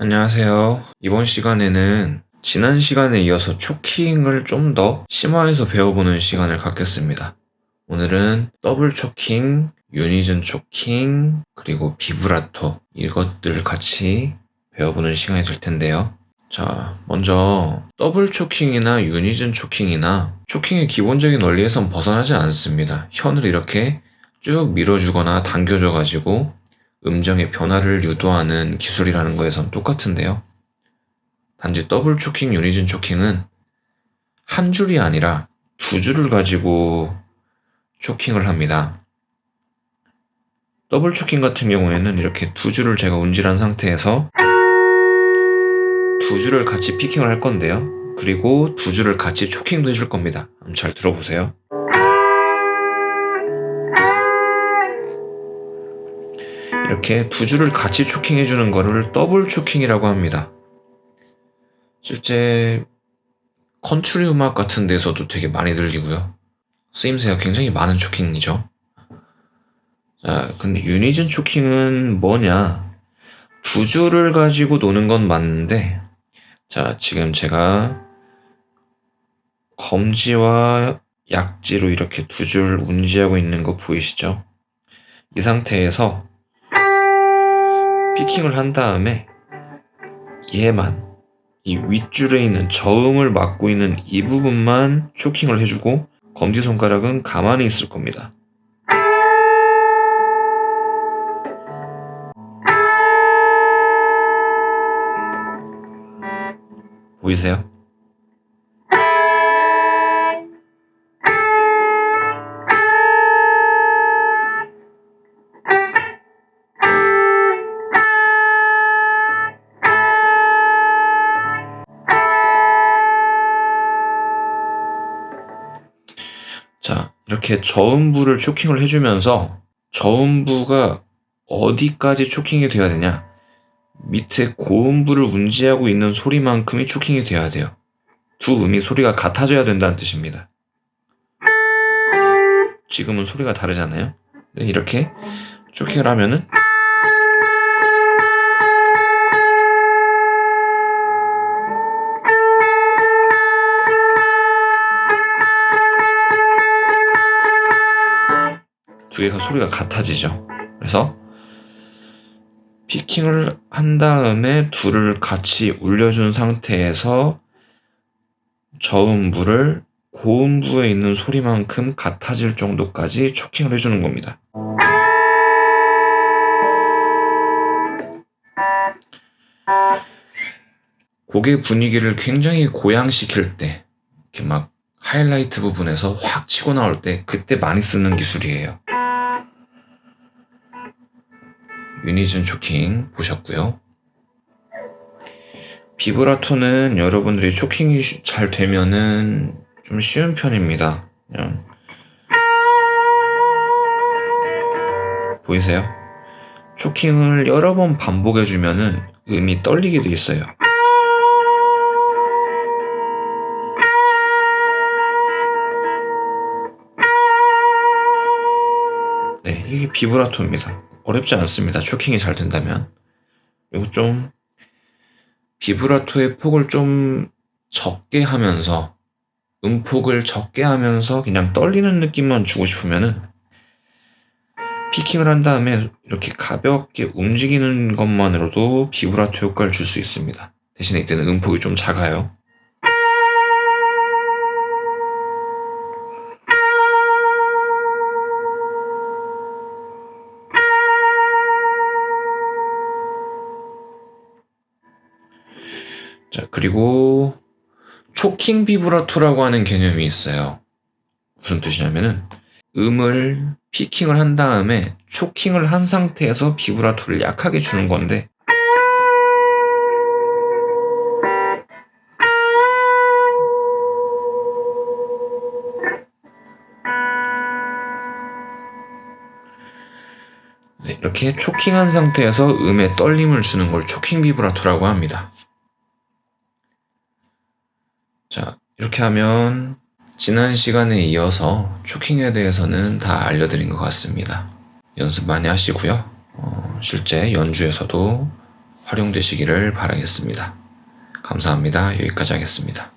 안녕하세요. 이번 시간에는 지난 시간에 이어서 초킹을 좀 더 심화해서 배워보는 시간을 갖겠습니다. 오늘은 더블 초킹, 유니즌 초킹, 그리고 비브라토 이것들 같이 배워보는 시간이 될 텐데요. 자, 먼저 더블 초킹이나 유니즌 초킹이나 초킹의 기본적인 원리에선 벗어나지 않습니다. 현을 이렇게 쭉 밀어주거나 당겨줘가지고 음정의 변화를 유도하는 기술이라는 거에선 똑같은데요. 단지 더블 초킹, 유니즌 초킹은 한 줄이 아니라 두 줄을 가지고 초킹을 합니다. 더블 초킹 같은 경우에는 이렇게 두 줄을 제가 운질한 상태에서 두 줄을 같이 피킹을 할 건데요. 그리고 두 줄을 같이 초킹도 해줄 겁니다. 잘 들어보세요. 이렇게 두 줄을 같이 초킹해 주는 거를 더블 초킹이라고 합니다. 실제 컨트리 음악 같은 데서도 되게 많이 들리고요. 쓰임새가 굉장히 많은 초킹이죠. 자, 근데 유니즌 초킹은 뭐냐? 두 줄을 가지고 노는 건 맞는데, 자, 지금 제가 검지와 약지로 이렇게 두 줄 운지하고 있는 거 보이시죠? 이 상태에서 피킹을 한 다음에 얘만 이 윗줄에 있는 저음을 막고 있는 이 부분만 초킹을 해주고 검지손가락은 가만히 있을 겁니다. 보이세요? 자, 이렇게 저음부를 초킹을 해주면서 저음부가 어디까지 초킹이 돼야 되냐? 밑에 고음부를 운지하고 있는 소리만큼이 초킹이 돼야 돼요. 두 음이 소리가 같아져야 된다는 뜻입니다. 지금은 소리가 다르잖아요. 네, 이렇게 초킹을 하면은 두 개가 소리가 같아지죠. 그래서 피킹을 한 다음에 둘을 같이 울려준 상태에서 저음부를 고음부에 있는 소리만큼 같아질 정도까지 초킹을 해주는 겁니다. 곡의 분위기를 굉장히 고양시킬 때, 이렇게 막 하이라이트 부분에서 확 치고 나올 때, 그때 많이 쓰는 기술이에요. 유니즌 초킹 보셨고요. 비브라토는 여러분들이 초킹이 쉬- 잘 되면은 좀 쉬운 편입니다. 그냥 보이세요? 초킹을 여러 번 반복해 주면은 음이 떨리게 돼 있어요. 네, 이게 비브라토입니다. 어렵지 않습니다. 초킹이 잘 된다면. 그리고 좀 비브라토의 폭을 좀 적게 하면서 음폭을 적게 하면서 그냥 떨리는 느낌만 주고 싶으면은 피킹을 한 다음에 이렇게 가볍게 움직이는 것만으로도 비브라토 효과를 줄 수 있습니다. 대신에 이때는 음폭이 좀 작아요. 그리고 초킹 비브라토라고 하는 개념이 있어요. 무슨 뜻이냐면은 음을 피킹을 한 다음에 초킹을 한 상태에서 비브라토를 약하게 주는 건데 네, 이렇게 초킹한 상태에서 음에 떨림을 주는 걸 초킹 비브라토라고 합니다. 자, 이렇게 하면 지난 시간에 이어서 초킹에 대해서는 다 알려드린 것 같습니다. 연습 많이 하시고요. 어, 실제 연주에서도 활용되시기를 바라겠습니다. 감사합니다. 여기까지 하겠습니다.